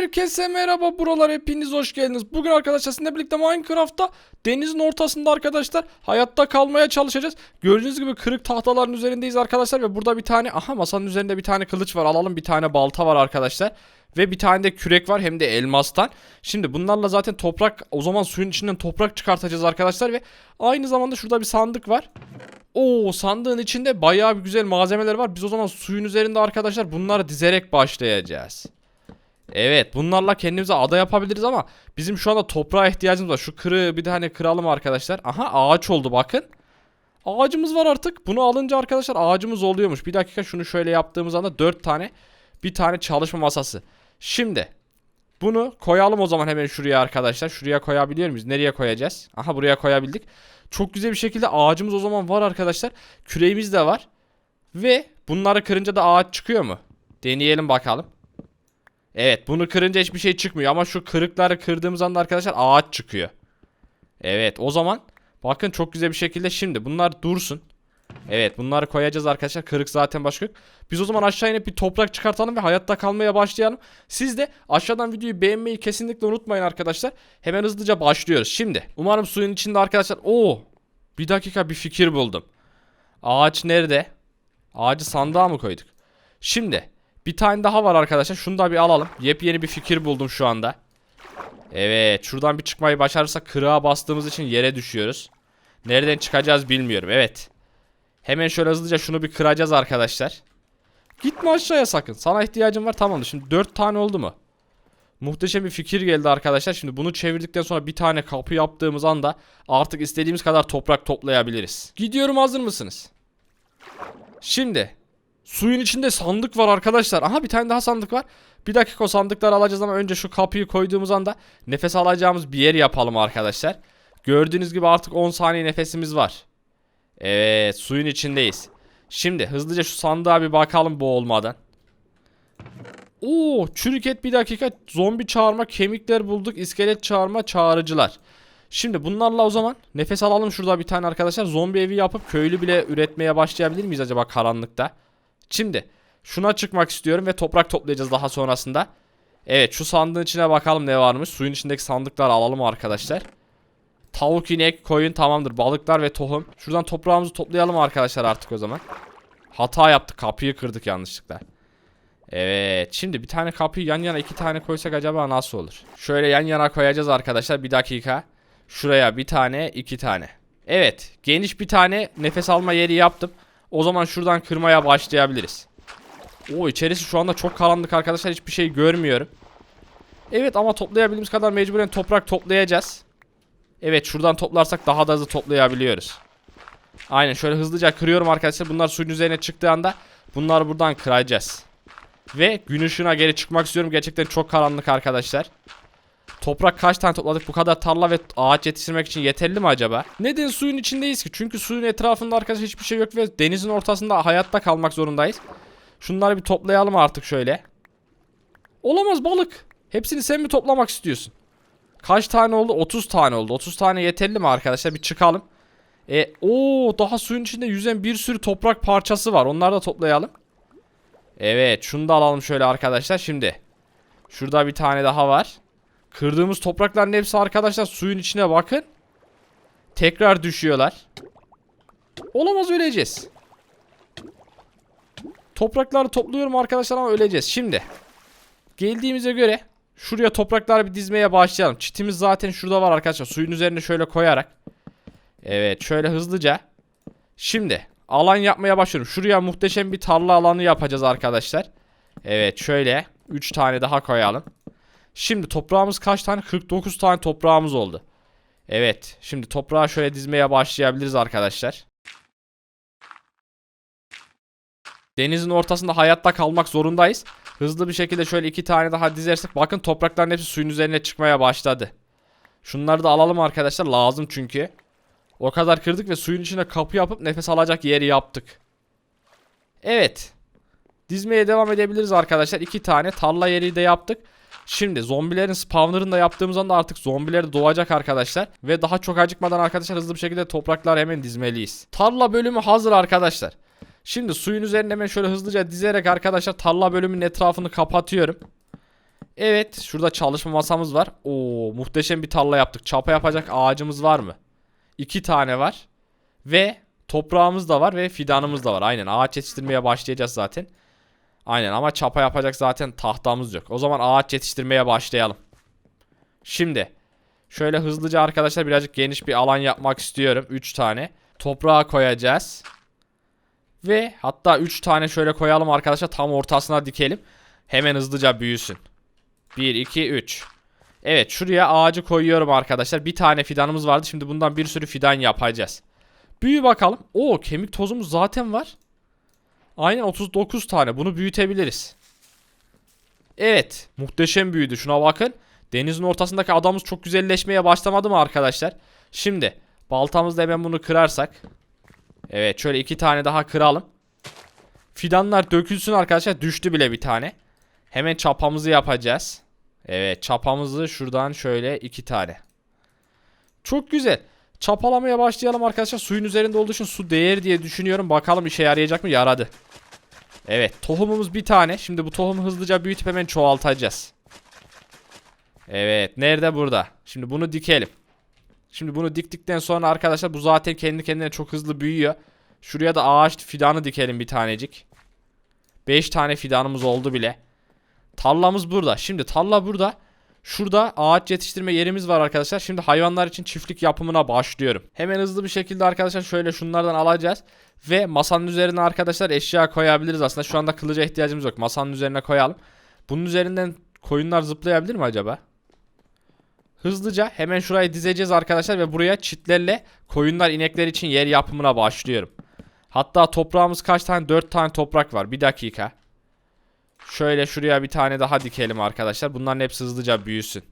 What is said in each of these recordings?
Herkese merhaba buralar hepiniz hoş geldiniz. Bugün arkadaşlar sizinle birlikte Minecraft'ta denizin ortasında arkadaşlar hayatta kalmaya çalışacağız. Gördüğünüz gibi kırık tahtaların üzerindeyiz arkadaşlar ve burada bir tane aha masanın üzerinde bir tane kılıç var alalım bir tane balta var arkadaşlar. Ve bir tane de kürek var hem de elmastan. Şimdi bunlarla zaten toprak o zaman suyun içinden toprak çıkartacağız arkadaşlar ve aynı zamanda şurada bir sandık var. Oo sandığın içinde bayağı bir güzel malzemeler var. Biz o zaman suyun üzerinde arkadaşlar bunları dizerek başlayacağız. Evet bunlarla kendimize ada yapabiliriz ama bizim şu anda toprağa ihtiyacımız var. Şu kırığı bir tane kıralım arkadaşlar. Aha ağaç oldu bakın. Ağacımız var artık. Bunu alınca arkadaşlar ağacımız oluyormuş. Bir dakika şunu şöyle yaptığımız anda 4 tane bir tane çalışma masası. Şimdi bunu koyalım o zaman hemen şuraya arkadaşlar. Şuraya koyabiliyor muyuz? Nereye koyacağız? Aha buraya koyabildik. Çok güzel bir şekilde ağacımız o zaman var arkadaşlar. Küreğimiz de var. Ve bunları kırınca da ağaç çıkıyor mu? Deneyelim bakalım. Evet bunu kırınca hiçbir şey çıkmıyor ama şu kırıkları kırdığımız anda arkadaşlar ağaç çıkıyor. Evet o zaman bakın çok güzel bir şekilde şimdi bunlar dursun. Evet bunları koyacağız arkadaşlar. Kırık zaten başka yok. Biz o zaman aşağı inip bir toprak çıkartalım ve hayatta kalmaya başlayalım. Siz de aşağıdan videoyu beğenmeyi kesinlikle unutmayın arkadaşlar. Hemen hızlıca başlıyoruz. Şimdi umarım suyun içinde arkadaşlar. Oo bir dakika bir fikir buldum. Ağaç nerede? Ağacı sandığa mı koyduk? Şimdi bir tane daha var arkadaşlar. Şunu da bir alalım. Yepyeni bir fikir buldum şu anda. Evet şuradan bir çıkmayı başarırsak kırığa bastığımız için yere düşüyoruz. Nereden çıkacağız bilmiyorum. Evet. Hemen şöyle hızlıca şunu bir kıracağız arkadaşlar. Gitme aşağıya sakın. Sana ihtiyacım var tamamdır. Şimdi 4 tane oldu mu? Muhteşem bir fikir geldi arkadaşlar. Şimdi bunu çevirdikten sonra bir tane kapı yaptığımız anda artık istediğimiz kadar toprak toplayabiliriz. Gidiyorum hazır mısınız? Şimdi suyun içinde sandık var arkadaşlar. Aha bir tane daha sandık var. Bir dakika o sandıkları alacağız ama önce şu kapıyı koyduğumuz anda nefes alacağımız bir yer yapalım arkadaşlar. Gördüğünüz gibi artık 10 saniye nefesimiz var. Evet suyun içindeyiz. Şimdi hızlıca şu sandığa bir bakalım boğulmadan. Oo çürük et bir dakika zombi çağırma kemikler bulduk iskelet çağırma çağrıcılar. Şimdi bunlarla o zaman nefes alalım şurada bir tane arkadaşlar zombi evi yapıp köylü bile üretmeye başlayabilir miyiz acaba karanlıkta? Şimdi şuna çıkmak istiyorum ve toprak toplayacağız daha sonrasında. Evet şu sandığın içine bakalım ne varmış. Suyun içindeki sandıkları alalım arkadaşlar. Tavuk, inek, koyun tamamdır. Balıklar ve tohum. Şuradan toprağımızı toplayalım arkadaşlar artık o zaman. Hata yaptık. Kapıyı kırdık yanlışlıkla. Evet. Şimdi bir tane kapıyı yan yana iki tane koysak acaba nasıl olur? Şöyle yan yana koyacağız arkadaşlar. Bir dakika. Şuraya bir tane iki tane. Evet. Geniş bir tane nefes alma yeri yaptım. O zaman şuradan kırmaya başlayabiliriz. O içerisi şu anda çok karanlık arkadaşlar. Hiçbir şey görmüyorum. Evet ama toplayabildiğimiz kadar mecburen toprak toplayacağız. Evet şuradan toplarsak daha da hızlı toplayabiliyoruz. Aynen şöyle hızlıca kırıyorum arkadaşlar. Bunlar suyun üzerine çıktığı anda bunları buradan kıracağız. Ve gün ışığına geri çıkmak istiyorum. Gerçekten çok karanlık arkadaşlar. Toprak kaç tane topladık? Bu kadar tarla ve ağaç yetiştirmek için yeterli mi acaba? Neden suyun içindeyiz ki? Çünkü suyun etrafında arkadaşlar hiçbir şey yok ve denizin ortasında hayatta kalmak zorundayız. Şunları bir toplayalım artık şöyle. Olamaz balık. Hepsini sen mi toplamak istiyorsun? Kaç tane oldu? 30 tane oldu. 30 tane yeterli mi arkadaşlar? Bir çıkalım. E, o daha suyun içinde yüzen bir sürü toprak parçası var. Onları da toplayalım. Evet, şunu da alalım şöyle arkadaşlar. Şimdi şurada bir tane daha var. Kırdığımız toprakların hepsi arkadaşlar suyun içine bakın. Tekrar düşüyorlar. Olamaz öleceğiz. Toprakları topluyorum arkadaşlar ama öleceğiz. Şimdi geldiğimize göre Şuraya toprakları bir dizmeye başlayalım. Çitimiz zaten şurada var arkadaşlar. Suyun üzerine şöyle koyarak. Evet şöyle hızlıca. Şimdi alan yapmaya başlıyorum. Şuraya muhteşem bir tarla alanı yapacağız arkadaşlar. Evet şöyle 3 tane daha koyalım. Şimdi toprağımız kaç tane? 49 tane toprağımız oldu. Evet şimdi toprağı şöyle dizmeye başlayabiliriz arkadaşlar. Denizin ortasında hayatta kalmak zorundayız. Hızlı bir şekilde şöyle iki tane daha dizersek bakın toprakların hepsi suyun üzerine çıkmaya başladı. Şunları da alalım arkadaşlar lazım çünkü. O kadar kırdık ve suyun içine kapı yapıp nefes alacak yeri yaptık. Evet. Dizmeye devam edebiliriz arkadaşlar. İki tane tarla yeri de yaptık. Şimdi zombilerin spawnerını da yaptığımız anda artık zombiler doğacak arkadaşlar. Ve daha çok acıkmadan arkadaşlar hızlı bir şekilde topraklar hemen dizmeliyiz. Tarla bölümü hazır arkadaşlar. Şimdi suyun üzerine hemen şöyle hızlıca dizerek arkadaşlar tarla bölümünün etrafını kapatıyorum. Evet şurada çalışma masamız var. Oo muhteşem bir tarla yaptık. Çapa yapacak ağacımız var mı? İki tane var. Ve toprağımız da var ve fidanımız da var. Aynen ağaç yetiştirmeye başlayacağız zaten. Aynen ama çapa yapacak zaten tahtamız yok. O zaman ağaç yetiştirmeye başlayalım. Şimdi şöyle hızlıca arkadaşlar birazcık geniş bir alan yapmak istiyorum. 3 tane. Toprağa koyacağız. Ve hatta 3 tane şöyle koyalım arkadaşlar tam ortasına dikelim. Hemen hızlıca büyüsün. 1, 2, 3. Evet şuraya ağacı koyuyorum arkadaşlar. Bir tane fidanımız vardı. Şimdi bundan bir sürü fidan yapacağız. Büyü bakalım. Oo kemik tozumuz zaten var. Aynen 39 tane. Bunu büyütebiliriz. Evet. Muhteşem büyüdü. Şuna bakın. Denizin ortasındaki adamımız çok güzelleşmeye başlamadı mı arkadaşlar? Şimdi baltamızla hemen bunu kırarsak. Evet şöyle iki tane daha kıralım. Fidanlar dökülsün arkadaşlar. Düştü bile bir tane. Hemen çapamızı yapacağız. Evet çapamızı şuradan şöyle iki tane. Çok güzel. Çapalamaya başlayalım arkadaşlar. Suyun üzerinde olduğu için su değer diye düşünüyorum. Bakalım işe yarayacak mı? Yaradı. Evet tohumumuz bir tane. Şimdi bu tohumu hızlıca büyütüp hemen çoğaltacağız. Evet nerede burada? Şimdi bunu dikelim. Şimdi bunu diktikten sonra arkadaşlar bu zaten kendi kendine çok hızlı büyüyor. Şuraya da ağaç fidanı dikelim bir tanecik. 5 tane fidanımız oldu bile. Tarlamız burada. Şimdi tarla burada. Şurada ağaç yetiştirme yerimiz var arkadaşlar. Şimdi hayvanlar için çiftlik yapımına başlıyorum. Hemen hızlı bir şekilde arkadaşlar şöyle şunlardan alacağız. Ve masanın üzerine arkadaşlar eşya koyabiliriz aslında. Şu anda kılıca ihtiyacımız yok. Masanın üzerine koyalım. Bunun üzerinden koyunlar zıplayabilir mi acaba? Hızlıca hemen şurayı dizeceğiz arkadaşlar ve buraya çitlerle koyunlar inekler için yer yapımına başlıyorum. Hatta toprağımız kaç tane? 4 tane toprak var. Bir dakika. Şöyle şuraya bir tane daha dikelim arkadaşlar. Bunların hepsi hızlıca büyüsün.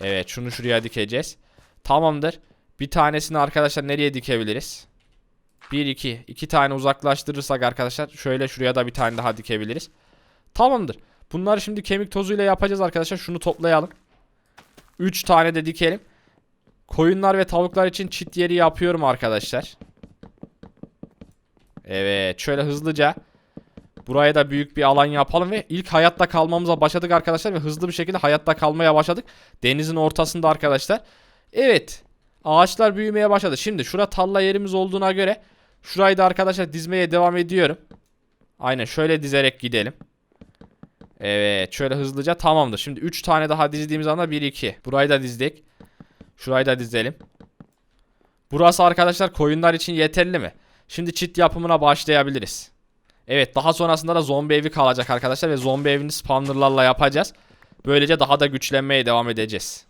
Evet şunu şuraya dikeceğiz. Tamamdır. Bir tanesini arkadaşlar nereye dikebiliriz? 1 2 2 tane uzaklaştırırsak arkadaşlar şöyle şuraya da bir tane daha dikebiliriz. Tamamdır. Bunları şimdi kemik tozuyla yapacağız arkadaşlar. Şunu toplayalım. 3 tane de dikelim. Koyunlar ve tavuklar için çit yeri yapıyorum arkadaşlar. Evet şöyle hızlıca buraya da büyük bir alan yapalım ve ilk hayatta kalmamıza başladık arkadaşlar ve hızlı bir şekilde hayatta kalmaya başladık. Denizin ortasında arkadaşlar. Evet ağaçlar büyümeye başladı. Şimdi şura talla yerimiz olduğuna göre şurayı da arkadaşlar dizmeye devam ediyorum. Aynen şöyle dizerek gidelim. Evet şöyle hızlıca tamamdır. Şimdi 3 tane daha dizdiğimiz anda 1 2. Burayı da dizdik. Şurayı da dizelim. Burası arkadaşlar koyunlar için yeterli mi? Şimdi çit yapımına başlayabiliriz. Evet daha sonrasında da zombi evi kalacak arkadaşlar ve zombi evini spawnerlarla yapacağız. Böylece daha da güçlenmeye devam edeceğiz.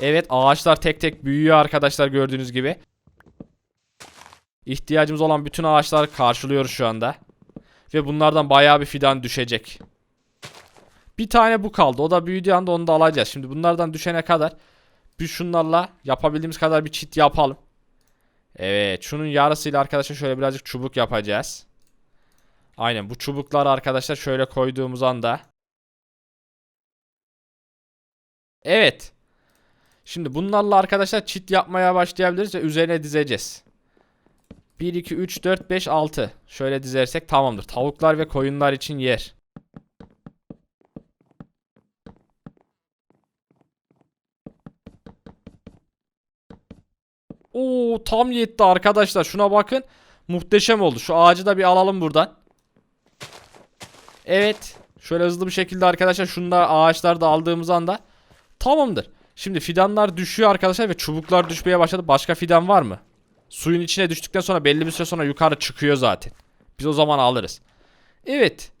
Evet ağaçlar tek tek büyüyor arkadaşlar gördüğünüz gibi. İhtiyacımız olan bütün ağaçları karşılıyoruz şu anda. Ve bunlardan bayağı bir fidan düşecek. Bir tane bu kaldı. O da büyüdüğü anda onu da alacağız. Şimdi bunlardan düşene kadar biz şunlarla yapabildiğimiz kadar bir çit yapalım. Evet şunun yarısıyla arkadaşlar şöyle birazcık çubuk yapacağız. Aynen bu çubukları arkadaşlar şöyle koyduğumuz anda. Evet. Şimdi bunlarla arkadaşlar çit yapmaya başlayabiliriz ve üzerine dizeceğiz. 1, 2, 3, 4, 5, 6. Şöyle dizersek tamamdır. Tavuklar ve koyunlar için yer. Oo tam yetti arkadaşlar. Şuna bakın. Muhteşem oldu. Şu ağacı da bir alalım buradan. Evet. Şöyle hızlı bir şekilde arkadaşlar şunu da ağaçları da aldığımız anda tamamdır. Şimdi fidanlar düşüyor arkadaşlar ve çubuklar düşmeye başladı. Başka fidan var mı? Suyun içine düştükten sonra belli bir süre sonra yukarı çıkıyor zaten. Biz o zaman alırız. Evet.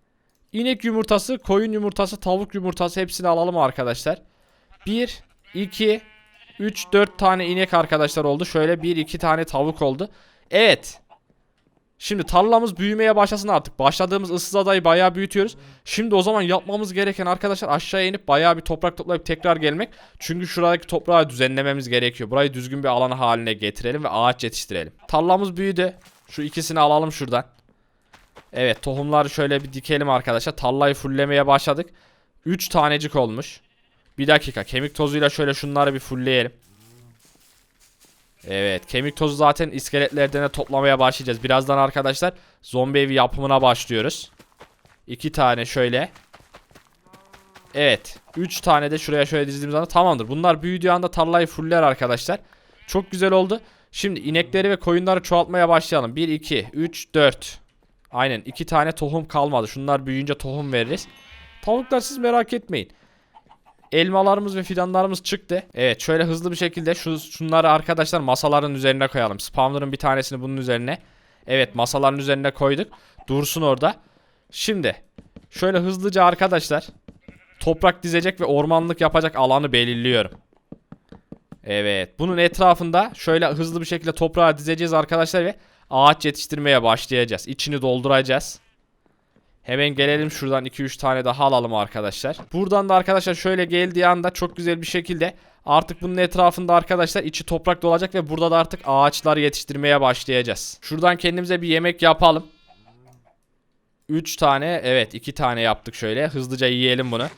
İnek yumurtası, koyun yumurtası, tavuk yumurtası hepsini alalım arkadaşlar. 1, 2, 3, 4 tane inek arkadaşlar oldu. Şöyle 1, 2 tane tavuk oldu. Evet. Şimdi tarlamız büyümeye başlasın artık. Başladığımız ıssız adayı bayağı büyütüyoruz. Şimdi o zaman yapmamız gereken arkadaşlar aşağıya inip bayağı bir toprak toplayıp tekrar gelmek. Çünkü şuradaki toprağı düzenlememiz gerekiyor. Burayı düzgün bir alan haline getirelim ve ağaç yetiştirelim. Tarlamız büyüdü. Şu ikisini alalım şuradan. Evet tohumları şöyle bir dikelim arkadaşlar. Tarlayı fulllemeye başladık. 3 tanecik olmuş. Bir dakika kemik tozuyla şöyle şunları bir fullleyelim. Evet kemik tozu zaten iskeletlerden de toplamaya başlayacağız. Birazdan arkadaşlar zombi evi yapımına başlıyoruz. İki tane şöyle. Evet. 3 tane de şuraya şöyle dizdiğimiz anda tamamdır. Bunlar büyüdüğü anda tarlayı fuller arkadaşlar. Çok güzel oldu. Şimdi inekleri ve koyunları çoğaltmaya başlayalım. 1, 2, 3, 4. Aynen 2 tane tohum kalmadı. Şunlar büyüyünce tohum veririz. Tavuklar siz merak etmeyin. Elmalarımız ve fidanlarımız çıktı. Evet şöyle hızlı bir şekilde şu şunları arkadaşlar masaların üzerine koyalım. Spawner'ın bir tanesini bunun üzerine. Evet masaların üzerine koyduk. Dursun orada. Şimdi şöyle hızlıca arkadaşlar toprak dizecek ve ormanlık yapacak alanı belirliyorum. Evet bunun etrafında şöyle hızlı bir şekilde toprağa dizeceğiz arkadaşlar ve ağaç yetiştirmeye başlayacağız. İçini dolduracağız. Hemen gelelim şuradan 2-3 tane daha alalım arkadaşlar. Buradan da arkadaşlar şöyle geldiği anda çok güzel bir şekilde artık bunun etrafında arkadaşlar içi toprak dolacak ve burada da artık ağaçlar yetiştirmeye başlayacağız. Şuradan kendimize bir yemek yapalım. 3 tane evet 2 tane yaptık şöyle hızlıca yiyelim bunu.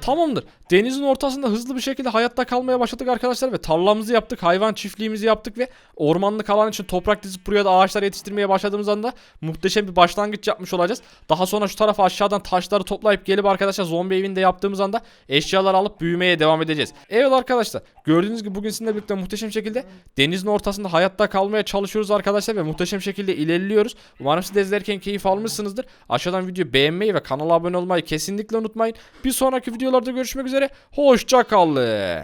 Tamamdır. Denizin ortasında hızlı bir şekilde hayatta kalmaya başladık arkadaşlar ve tarlamızı yaptık, hayvan çiftliğimizi yaptık ve ormanlık alan için toprak dizip buraya da ağaçlar yetiştirmeye başladığımız anda muhteşem bir başlangıç yapmış olacağız. Daha sonra şu tarafa aşağıdan taşları toplayıp gelip arkadaşlar zombi evinde yaptığımız anda eşyalar alıp büyümeye devam edeceğiz. Evet arkadaşlar gördüğünüz gibi bugün sizinle birlikte muhteşem şekilde denizin ortasında hayatta kalmaya çalışıyoruz arkadaşlar ve muhteşem şekilde ilerliyoruz. Umarım siz de izlerken keyif almışsınızdır. Aşağıdan videoyu beğenmeyi ve kanala abone olmayı kesinlikle unutmayın. Bir sonraki videolarda görüşmek üzere. Hoşça kalın.